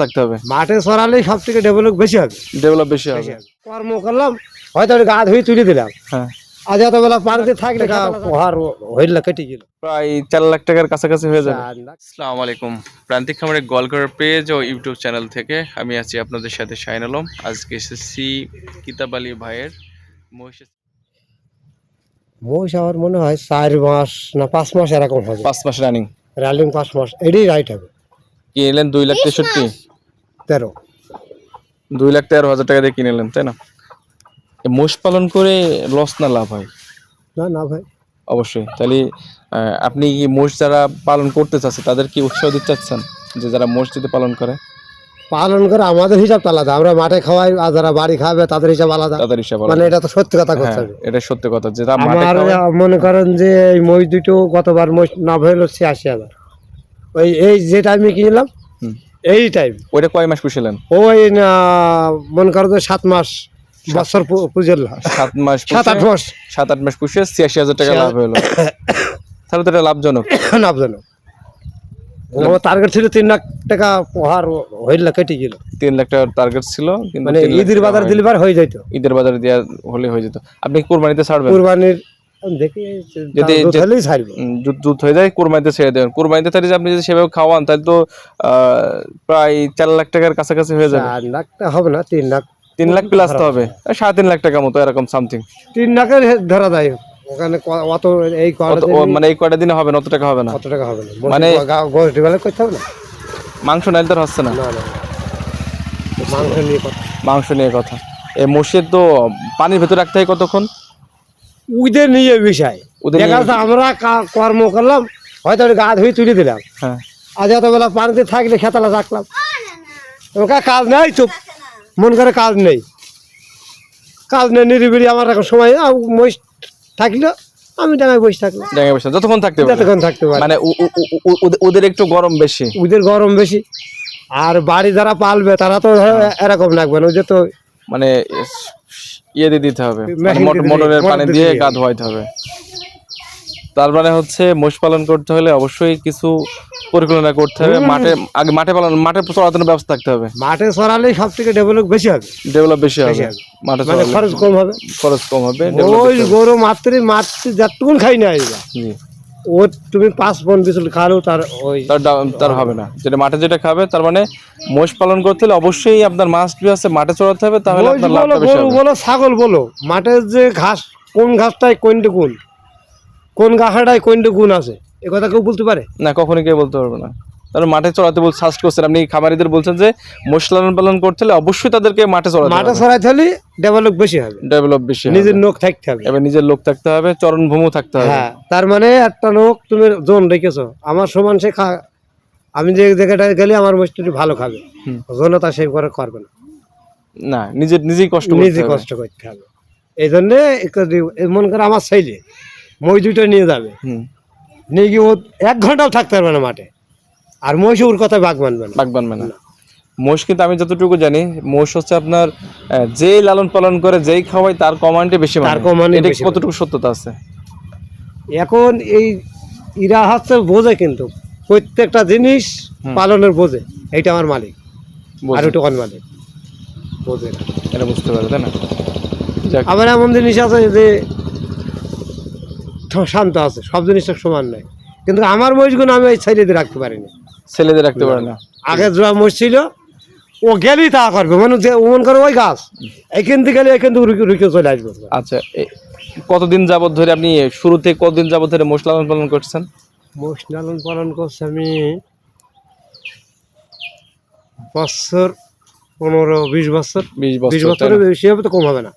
থাকতে হবে। মাঠে সরালেই সব থেকে ডেভেলপ বেশি হবে। ডেভেলপ বেশি হবে। কর্ম করলাম হয়তো গা ধুয়ে তুলে দিলাম। হ্যাঁ। আজ এতবেলা পানিতে থাকলে পোহার হইলে কেটে গেল। প্রায় চার লাখ টাকার কাছাকাছি হয়ে যাবে। আসসালামু আলাইকুম। প্রান্তিক খামারের গলকরের পেজ ও ইউটিউব চ্যানেল থেকে আমি আছি আপনাদের সাথে শাইন আলম। আজকে এসেছি কিতাব আলী ভাইয়ের মহিষের মহিষ আমার মনে হয় চার মাস না পাঁচ মাস এরকম হবে। পাঁচ মাস রানিং রানিং পাঁচ মাস এটাই রাইট হবে। কিনে নিলেন দুই লাখ তেষট্টি? তেরো। দুই লাখ তেরো হাজার টাকা দিয়ে কিনে নিলেন তাই না? মোষ পালন করে লস না লাভ হয়? না না ভাই অবশ্যই। তাহলে আপনি কি মোষ যারা পালন করতে চাচ্ছে তাদের কি উৎসাহ দিতে চাচ্ছেন যে যারা মোষ যদি পালন করে? পালন করে আমাদের হিসাব আলাদা। আমরা মাঠে খাওয়াই আর যারা বাড়ি খাবে তাদের হিসাব আলাদা। তাদের হিসাব মানে এটা তো সত্যি কথা করতে হ্যাঁ হবে। এটা সত্যি কথা যেটা মাঠে আমার মনে করেন যে এই মই দুটো গতবার মই না হলো ছিয়াশি হাজার। ওই এই যে টাইমে কিনলাম হুম। এই টাইম ওইটা কয় মাস পুষিলেন? ওই মনে করো যে সাত মাস বছর পুজোর সাত মাস সাত আট মাস। সাত আট মাস পুষে ছিয়াশি হাজার টাকা লাভ হলো। তাহলে তো এটা লাভজনক। লাভজনক। আমার টার্গেট ছিল তিন লাখ টাকা পোহার হইলে কেটে গেল। তিন লাখ টাকার টার্গেট ছিল মানে ঈদের বাজার। দিলবার হয়ে যেত ঈদের বাজারে দেওয়া হলে হয়ে যেত। আপনি কোরবানিতে ছাড়বেন? কুরবানির দেখি যদি- দুধ হলেই ছাড়বো। দুধ দুধ হয়ে যায় কোরবানিতে ছেড়ে দেবেন। কোরবানিতে তাহলে আপনি যদি সেভাবে খাওয়ান তাহলে তো প্রায় চার লাখ টাকার কাছাকাছি হয়ে যাবে। চার লাখটা হবে না তিন লাখ। তিন লাখ প্লাস তো হবে। সাড়ে তিন লাখ টাকা মতো এরকম সামথিং তিন লাখের ধরা যায়। ওখানে অত এই মানে এই কয়টা দিনে হবে না অত টাকা হবে না। টাকা হবে না। মানে- গোষ্ঠী করতে হবে না? মাংস নাইলে তো হচ্ছে না। মাংস নিয়ে কথা। মাংস নিয়ে কথা। এই মোষের তো পানির ভেতর রাখতে হয় কতক্ষণ? উদের নিয়ে বিষয়। ওদের দেখা যাচ্ছে আমরা কর্ম করলাম হয়তো গা ধুয়ে তুলে দিলাম। হ্যাঁ। আজ এতবেলা পানিতে থাকলে খেতালা রাখলাম ওকে কাজ নেই চুপ মন করে কাজ নেই। কাজ নেই নিরিবিড়ি আমার এখন সময় মহিষ থাকল আমি ডাঙায় বসে থাকলাম জায়গায় বসে যতক্ষণ থাকতে যতক্ষণ থাকতে পারি মানে ওদের- ওদের একটু গরম বেশি। ওদের গরম বেশি। আর বাড়ি যারা পালবে তারা তো এরকম রাখবে না। ওদের তো মানে ইয়ে দিয়ে দিতে হবে। মানে মোটরের পানি দিয়ে গা ধোয়াইতে হবে। তার মানে হচ্ছে মোষ পালন করতে হলে অবশ্যই কিছু পরিকল্পনা করতে হবে। মাঠে আগে মাঠে পালন মাঠে চড়ানোর ব্যবস্থা থাকতে হবে। মাঠে সরালেই সব থেকে ডেভেলপ বেশি হবে। ডেভেলপ বেশি হবে। মাঠে মানে চড়ালে খরচ কম হবে। খরচ কম হবে। ওই গরু মাতৃ মাতৃ যতটুকুন খাই না আসবা জি। ও তুমি পাঁচ বন বিচুল তার ওই তার হবে না। যেটা মাঠে যেটা খাবে তার মানে মোষ পালন করতে হলে অবশ্যই আপনার মাছ বি আছে মাঠে চড়াতে হবে তাহলে আপনার লাভটা বেশি হবে। বলো ছাগল বলো মাঠের যে ঘাস কোন ঘাসটায় কোনটা গুণ? কোন ঘাসটায় কোনটা গুণ আছে? এ কথা কেউ বলতে পারে? না কখনই কেউ বলতে পারবে না। তাহলে মাঠে চড়াতে বল সাজেস্ট করছেন। আপনি খামারিদের বলছেন যে মোষ লালন পালন করতে হলে অবশ্যই তাদেরকে মাঠে চড়াতে মাঠে সরাইতে হলে ডেভেলপ বেশি হবে। ডেভেলপ বেশি নিজের লোক থাকতে হবে। এবার নিজের লোক থাকতে হবে চরণ ভূমু থাকতে হবে। হ্যাঁ তার মানে একটা লোক তুমি জোন রেখেছো আমার সমান সে খা আমি যে জায়গাটায় গেলে আমার মিষ্টিটি ভালো খাবে। হুম। তা সেই করে করবে না। না নিজের নিজেই কষ্ট নিজে। কষ্ট করতে হবে। এই জন্যে একটু মন করে আমার ছেলে মই দুইটা নিয়ে যাবে। হুম। নিয়ে গিয়ে ও এক ঘন্টাও থাকতে পারবে না মাঠে। আর মহিষ ওর কথায় বাঘ মানবে না। বাগবান মানে মোষ কিন্তু আমি যতটুকু জানি মোষ হচ্ছে আপনার যেই লালন পালন করে যেই খাওয়াই তার কমান্ডে বেশি মানে তার বেশি কতটুকু সত্যতা আছে? এখন এই ইরা হচ্ছে বোঝে কিন্তু প্রত্যেকটা জিনিস পালনের বোঝে এইটা আমার মালিক। আর। ওটা মালিক। বোঝে এটা বুঝতে পারে তাই না? আবার এমন জিনিস আছে যে শান্ত আছে সব জিনিসটা সমান নয় কিন্তু আমার মহিষগুলো আমি এই ছেলেতে রাখতে পারিনি। ছেলেদের রাখতে পারে না। আগে যা মহিষ ছিল ও গেলেই তা করবে। মানে যে ওমন করে ওই গাছ। এখান থেকে গেলে এখান থেকে রুকে চলে আসবে। আচ্ছা কতদিন যাবত ধরে আপনি শুরু থেকে কতদিন যাবত ধরে মোষ লালন পালন করছেন? মোষ লালন পালন করছে আমি বছর পনেরো বিশ বছর। বিশ বিশ বছর তাই বছরের বেশি হবে তো কম হবে না।